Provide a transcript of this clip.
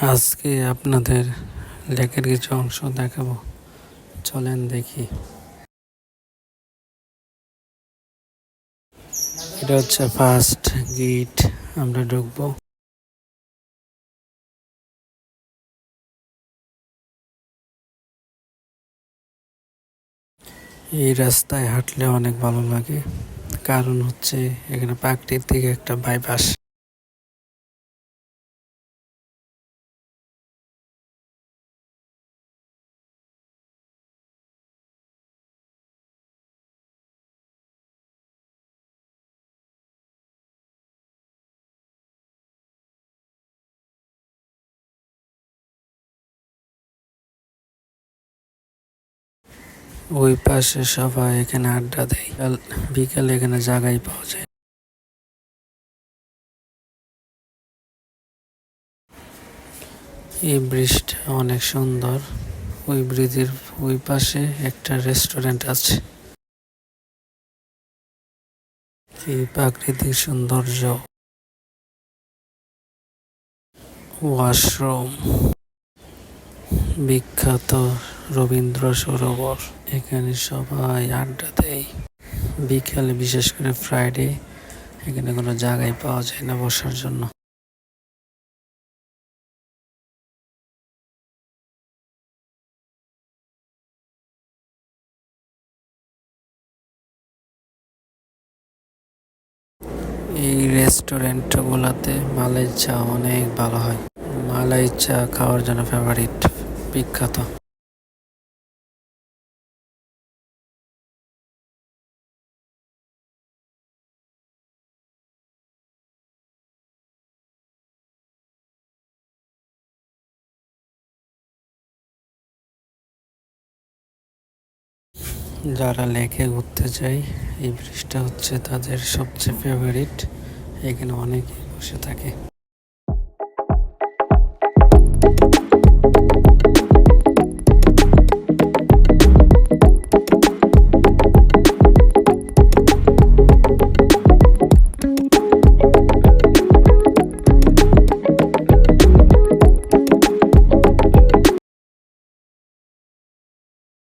আজকে আপনাদের লেকের কিছু অংশ দেখাবো। চলেন দেখি। এটা হচ্ছে ফার্স্ট গেট আমরা ঢুকবো। এই রাস্তায় হাঁটলে অনেক ভালো লাগে। কারণ হচ্ছে এখানে প্রাকৃতিক একটা বাইপাস ওই পাশে সবাই এখানে আড্ডা দেয়। বিকাল- এখানে জায়গায় পাওয়া যায়। এই ব্রিজটা অনেক সুন্দর। ওই ব্রিজের ওই পাশে একটা রেস্টুরেন্ট আছে। এই প্রাকৃতিক সৌন্দর্য। ওয়াশরুম। বিখ্যাত রবীন্দ্র সরোবর। এখানে সবাই আড্ডা দেয়। বিকালে, বিশেষ করে ফ্রাইডে এখানে কোনো জায়গায় পাওয়া যায় না বসার জন্য। এই রেস্টুরেন্টগুলোতে মালাই চা অনেক ভালো হয়। মালাই চা খাওয়ার জন্য ফেভারিট বিখ্যাত। যারা লেকে ঘুরতে যায় এই ব্রিজটা হচ্ছে তাদের সবচেয়ে ফেভারিট এখানে অনেকেই বসে থাকে।